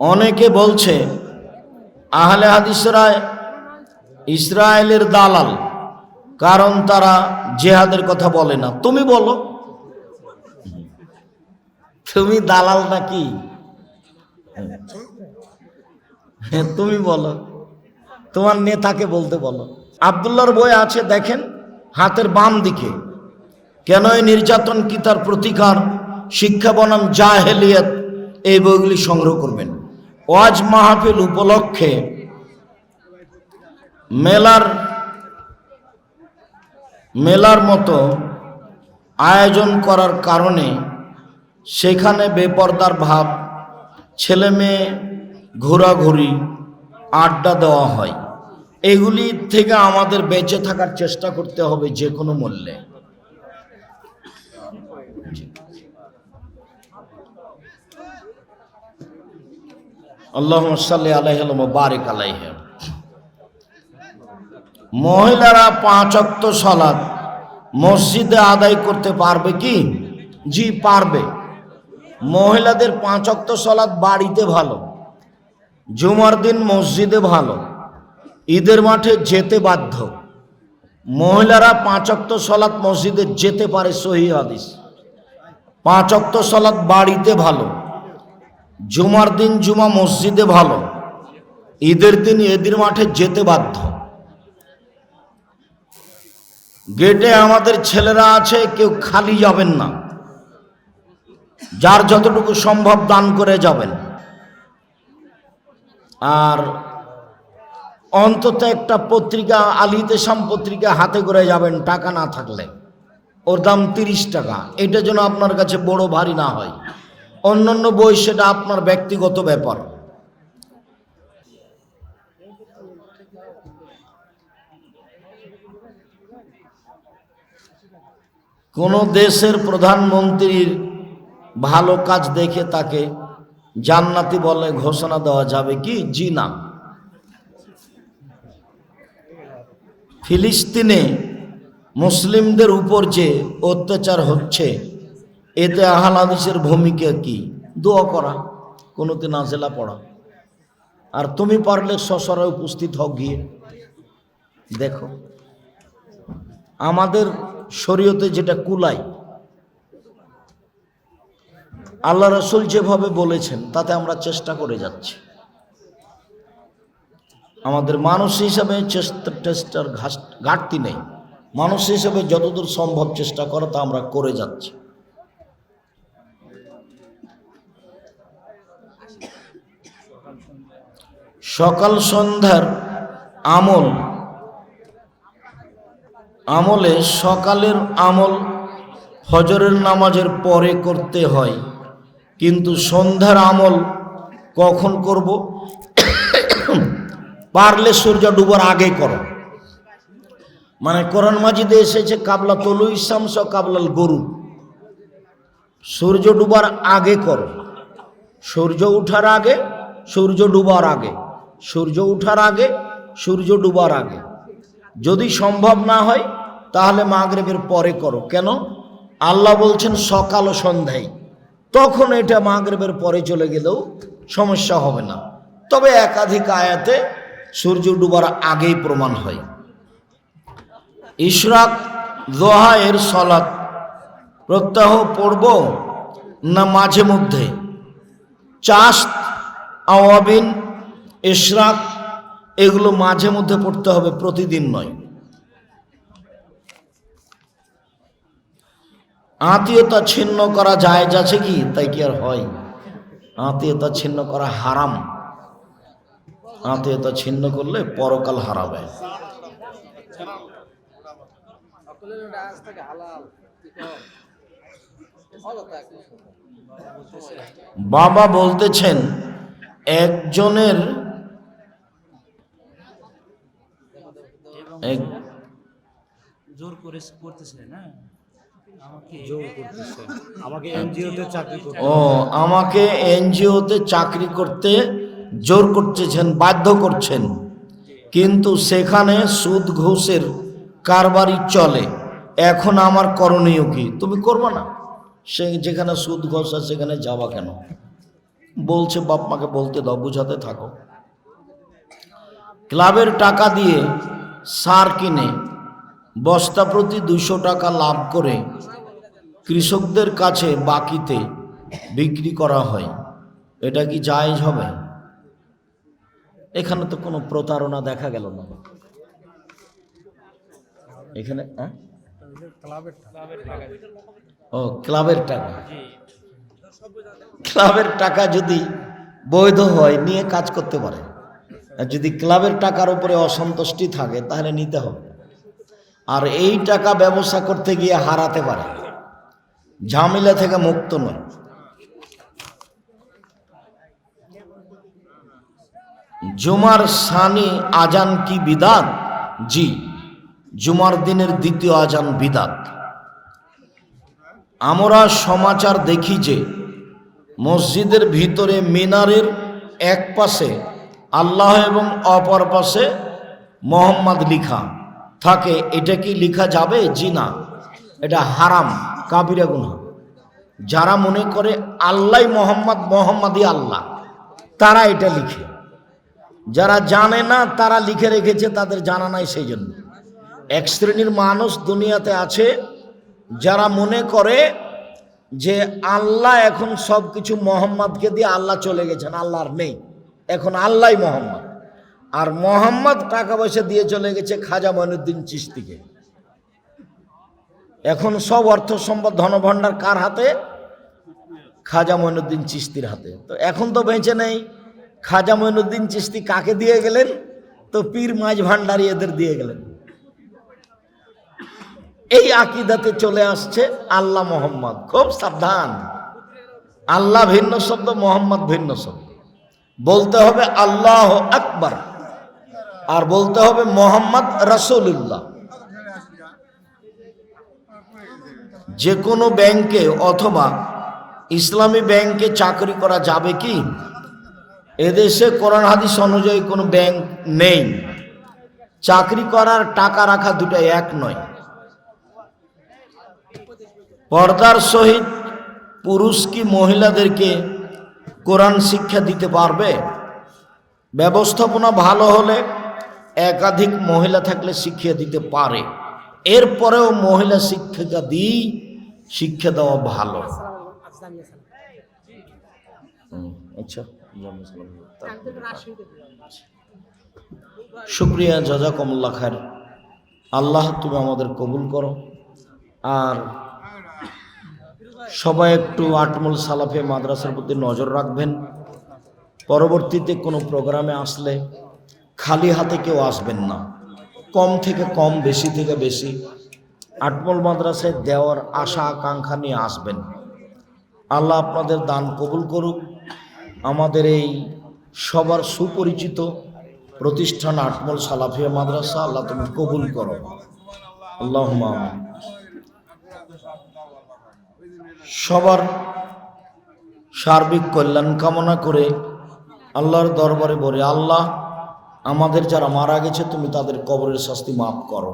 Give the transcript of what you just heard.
অনেকে বলছে আহলে হাদিসরা ইসরায়েলের দালাল কারণ তারা জেহাদের কথা বলে না। তুমি বলো তুমি দালাল নাকি? হ্যাঁ, তুমি বলো তোমার নেতাকে বলতে বলো। আবদুল্লাহর বই আছে দেখেন হাতের বাম দিকে। কেন এই নির্যাতন কি তার প্রতিকার? শিক্ষা বনাম জাহেলিয়াত এই বইগুলি সংগ্রহ করবেন। ওয়াজ মাহফিল উপলক্ষে মেলার মেলার মতো আয়োজন করার কারণে সেখানে বেপর্দার ভাব ছেলে মেয়ে ঘোরাঘুরি, আড্ডা দেওয়া হয়। এগুলি থেকে আমাদের বেঁচে থাকার চেষ্টা করতে হবে যে কোনো মূল্যে। আল্লাহ সাল্লি বারিক আলাইহ মহিলারা পাঁচ অক্ত সলাদ মসজিদে আদায় করতে পারবে কি? জি, পারবে। মহিলাদের পাঁচ অক্ত সলাদ বাড়িতে ভালো, জুমার দিন মসজিদে ভালো, ঈদের মাঠে যেতে বাধ্য। মহিলারা পাঁচ অক্ত সলাৎ মসজিদে যেতে পারে সহি হাদিস। পাঁচ অক্ত সলাৎ বাড়িতে ভালো জুমার দিন জুমা মসজিদে ভালো, ঈদের দিন ঈদের মাঠে যেতে বাধ্য। গেটে আমাদের ছেলেরা আছে, কেউ খালি যাবেন না। যার যতটুকু সম্ভব দান করে যাবেন। আর অন্তত একটা পত্রিকা আলিতে সাম পত্রিকা হাতে করে যাবেন, টাকা না থাকলে। ওর দাম তিরিশ টাকা। এটা যেন আপনার কাছে বড় ভারী না হয়। অন্যান্য বই সেটা আপনার ব্যক্তিগত ব্যাপার। কোনো দেশের প্রধানমন্ত্রীর ভালো কাজ দেখে তাকে জান্নাতি বলে ঘোষণা দেওয়া যাবে কি? জি না। ফিলিস্তিনে মুসলিমদের উপর যে অত্যাচার হচ্ছে এতে আহাল হাদিসের ভূমিকা কি? দোয়া করা কোনোতে নাজেলা পড়া। আর তুমি পারলে সসরায় উপস্থিত হও গিয়ে। দেখো, আমাদের শরীয়তে যেটা কুলাই, আল্লাহ রসুল যেভাবে বলেছেন, তাতে আমরা চেষ্টা করে যাচ্ছি। আমাদের মানুষ হিসাবে চেষ্টা টেস্টার ঘাটতি নেই। মানুষ হিসেবে যতদূর সম্ভব চেষ্টা করা তা আমরা করে যাচ্ছি। সকাল সন্ধ্যার আমল। আমলে সকালের আমল ফজরের নামাজের পরে করতে হয়। কিন্তু সন্ধ্যার আমল কখন করব? পারলে সূর্য ডুবার আগে করো। মানে কোরআন মাজিদে এসেছে, কাবলা তলু ইসামস কাবলাল গরু। সূর্য ডুবার আগে করো। সূর্য উঠার আগে সূর্য ডুবার আগে। সূর্য উঠার আগে সূর্য ডুবার আগে। যদি সম্ভব না হয়, তাহলে মাগরেবের পরে করো। কেন? আল্লাহ বলছেন, সকাল ও সন্ধ্যায়। তখন এটা মাগরেবের পরে চলে গেলেও সমস্যা হবে না। তবে একাধিক আয়াতে সূর্য ডুবার আগেই প্রমাণ হয়। ইশরাক, দোহা, এর সলাৎ প্রত্যাহ পড়ব না মাঝে মধ্যে? চাষ আওয়াবিন, ইশরাক, এগুলো মাঝে মধ্যে পড়তে হবে, প্রতিদিন নয়। আত্মীয়তা ছিন্ন করা যায় যাচ্ছে কি? তাই কি আর হয়? আত্মীয়তা ছিন্ন করা হারাম। আত্মীয়তা ছিন্ন করলে পরকাল হারাবে বাবা বলতেছেন একজনের এক জোর করে করতেছে না? আমাকে জোর করতেছে। আমাকে চাকরি করতে ও আমাকে এনজিওতে চাকরি করতে জোর করতেছেন বাধ্য করছেন। কিন্তু সেখানে সুদ ঘুষের কারবারি চলে। এখন আমার করণীয় কি? তুমি করবে না? সে যেখানে সুদ ঘোষ আছে সেখানে যাওয়া কেন? বলছে বাপ মাকে বলতে দাও বুঝাতে থাকো। ক্লাবের টাকা দিয়ে সার কিনে বস্তা প্রতি দুশো টাকা লাভ করে কৃষকদের কাছে বাকিতে বিক্রি করা হয়। এটা কি জায়েজ হবে? এখানে তো কোনো প্রতারণা দেখা গেল না। এখানে হ্যাঁ? ও ক্লাবের টাকা। ক্লাবের টাকা যদি বৈধ হয়, নিয়ে কাজ করতে পারে। আর যদি ক্লাবের টাকার উপরে অসন্তুষ্টি থাকে, তাহলে নিতে হবে। আর এই টাকা ব্যবসা করতে গিয়ে হারাতে পারে। ঝামেলা থেকে মুক্ত নয়। জুমার সানি আজান কি বিদাত? জি, জুমার দিনের দ্বিতীয় আজান বিদাত। আমরা সমাচার দেখি যে মসজিদের ভিতরে মিনারের এক পাশে আল্লাহ এবং অপর পাশে মোহাম্মদ লিখা। থাকে, এটা কি লিখা যাবে? জি না। এটা হারাম, কাবিরা গুনা যারা মনে করে আল্লাহ মোহাম্মদ, মোহাম্মদই আল্লাহ, তারা এটা লিখে। যারা জানে না, তারা লিখে রেখেছে, তাদের জানা নাই সেই জন্য এক শ্রেণির মানুষ দুনিয়াতে আছে, যারা মনে করে যে আল্লাহ এখন সব কিছু মোহাম্মদকে দিয়ে আল্লাহ চলে গেছেন, আল্লাহর নেই। এখন আল্লাহ মোহাম্মদ। আর মোহাম্মদ টাকা পয়সা দিয়ে চলে গেছে খাজা মঈনুদ্দিন চিস্তিকে এখন সব অর্থ সম্পদ ধনভাণ্ডার কার হাতে? খাজা মঈনুদ্দিন চিস্তির হাতে। তো এখন তো বেঁচে নেই। খাজা মঈনুদ্দিন চিস্তি কাকে দিয়ে গেলেন? তো পীর মাঝ ভান্ডারি এদের দিয়ে গেলেন। এই আকিদাতে চলে আসছে আল্লাহ মোহাম্মদ। খুব সাবধান। আল্লাহ ভিন্ন শব্দ, মোহাম্মদ ভিন্ন শব্দ। বলতে হবে আল্লাহ আকবার। আর বলতে হবে মোহাম্মদ রসুল্লাহ যে কোনো ব্যাংকে অথবা ইসলামী ব্যাংকে চাকরি করা যাবে কি? এদেশে কোরআন হাদিস অনুযায়ী কোনো ব্যাংক নেই। চাকরি করার টাকা রাখা দুটা এক নয়। পর্দার সহিত পুরুষ কি মহিলাদেরকে কোরআন শিক্ষা দিতে পারবে? ব্যবস্থাপনা ভালো হলে একাধিক মহিলা থাকলে শিক্ষা দিতে পারে। এরপরেও মহিলা শিক্ষিকা দিয়েই শিক্ষা দেওয়া ভালো। আচ্ছা শুক্রিয়া জাজাকমুল্লা খার আল্লাহ তুমি আমাদের কবুল করো। আর সবাই একটু আটমল সালাফে মাদ্রাসার প্রতি নজর রাখবেন। পরবর্তীতে কোনো প্রোগ্রামে আসলে খালি হাতে কেউ আসবেন না। কম থেকে কম, বেশি থেকে বেশি। আটমল মাদ্রাসায় দেওয়ার আশা, আকাঙ্ক্ষা নিয়ে আসবেন। আল্লাহ আপনাদের দান কবুল করুক। আমাদের এই সবার সুপরিচিত প্রতিষ্ঠান আটমল সালাফিয়া মাদ্রাসা, আল্লাহ তুমি কবুল করো। আল্লাহ সবার সার্বিক কল্যাণ কামনা করে আল্লাহর দরবারে বলে, আল্লাহ, আমাদের যারা মারা গেছে, তুমি তাদের কবরের শাস্তি মাফ করো।